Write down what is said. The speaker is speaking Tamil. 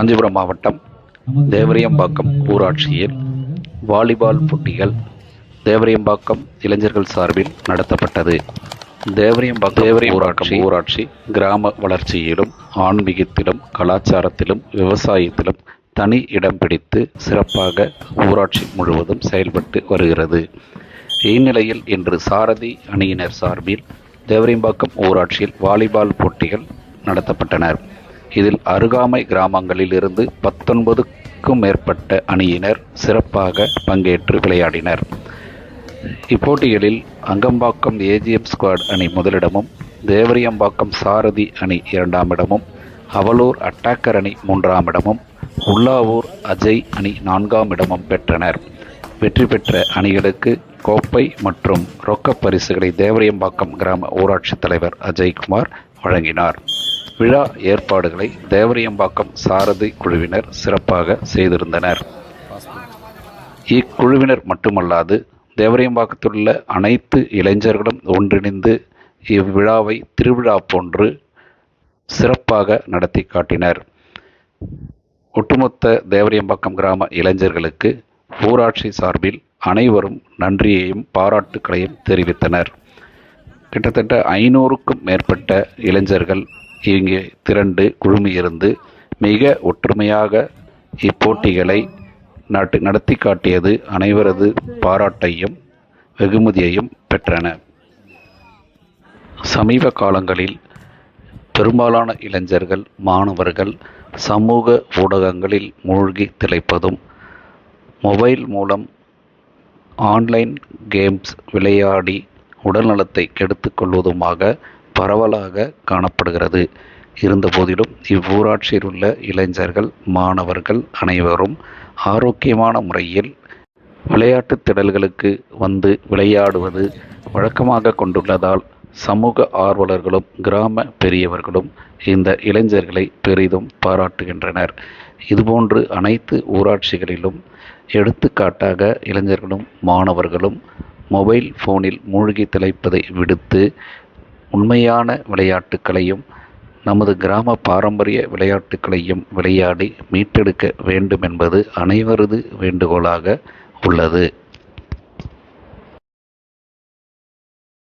காஞ்சிபுரம் மாவட்டம் தேவரியம்பாக்கம் ஊராட்சியில் வாலிபால் போட்டிகள் தேவரியம்பாக்கம் இளைஞர்கள் சார்பில் நடத்தப்பட்டது. தேவரியம்பாக்கம் தேவரிய ஊராட்சி ஊராட்சி கிராம வளர்ச்சியிலும் ஆன்மீகத்திலும் கலாச்சாரத்திலும் விவசாயத்திலும் தனி இடம் பிடித்து சிறப்பாக ஊராட்சி முழுவதும் செயல்பட்டு வருகிறது. இந்நிலையில் இன்று சாரதி அணியினர் சார்பில் தேவரியம்பாக்கம் ஊராட்சியில் வாலிபால் போட்டிகள் நடத்தப்பட்டனர் இதில் அருகாமை கிராமங்களில் இருந்து பத்தொன்பதுக்கும் மேற்பட்ட அணியினர் சிறப்பாக பங்கேற்று விளையாடினர். இப்போட்டிகளில் அங்கம்பாக்கம் ஏஜிஎம் ஸ்குவாட் அணி முதலிடமும் தேவரியம்பாக்கம் சாரதி அணி இரண்டாம் இடமும் அவலூர் அட்டாக்கர் அணி மூன்றாம் இடமும் உள்ளாவூர் அஜய் அணி நான்காம் இடமும் பெற்றனர். வெற்றி பெற்ற அணிகளுக்கு கோப்பை மற்றும் ரொக்கப் பரிசுகளை தேவரியம்பாக்கம் கிராம ஊராட்சித் தலைவர் அஜய்குமார் வழங்கினார். விழா ஏற்பாடுகளை தேவரியம்பாக்கம் சாரதி குழுவினர் சிறப்பாக செய்திருந்தனர். இக்குழுவினர் மட்டுமல்லாது தேவரியம்பாக்கத்திலுள்ள அனைத்து இளைஞர்களும் ஒன்றிணைந்து இவ்விழாவை திருவிழா போன்று சிறப்பாக நடத்தி காட்டினர். ஒட்டுமொத்த தேவரியம்பாக்கம் கிராம இளைஞர்களுக்கு ஊராட்சி சார்பில் அனைவரும் நன்றியையும் பாராட்டுக்களையும் தெரிவித்தனர். கிட்டத்தட்ட ஐநூறுக்கும் மேற்பட்ட இளைஞர்கள் இங்கே திரண்டு குழுமியிருந்து மிக ஒற்றுமையாக இப்போட்டிகளை நாட்டு நடத்தி காட்டியது அனைவரது பாராட்டையும் வெகுமதியையும் பெற்றன. சமீப காலங்களில் பெரும்பாலான இளைஞர்கள் மாணவர்கள் சமூக ஊடகங்களில் மூழ்கி திளைப்பதும் மொபைல் மூலம் ஆன்லைன் கேம்ஸ் விளையாடி உடல்நலத்தை கெடுத்துக்கொள்வதுமாக கொள்வதுமாக பரவலாக காணப்படுகிறது. இருந்தபோதிலும் இவ்வூராட்சியில் உள்ள இளைஞர்கள் மாணவர்கள் அனைவரும் ஆரோக்கியமான முறையில் விளையாட்டுத் திடல்களுக்கு வந்து விளையாடுவது வழக்கமாக கொண்டுள்ளதால் சமூக ஆர்வலர்களும் கிராம பெரியவர்களும் இந்த இளைஞர்களை பெரிதும் பாராட்டுகின்றனர். இதுபோன்று அனைத்து ஊராட்சிகளிலும் எடுத்துக்காட்டாக இளைஞர்களும் மாணவர்களும் மொபைல் ஃபோனில் மூழ்கி திளைப்பதை விடுத்து உண்மையான விளையாட்டுக்களையும் நமது கிராம பாரம்பரிய விளையாட்டுக்களையும் விளையாடி மீட்டெடுக்க வேண்டும் என்பது அனைவரது வேண்டுகோளாக உள்ளது.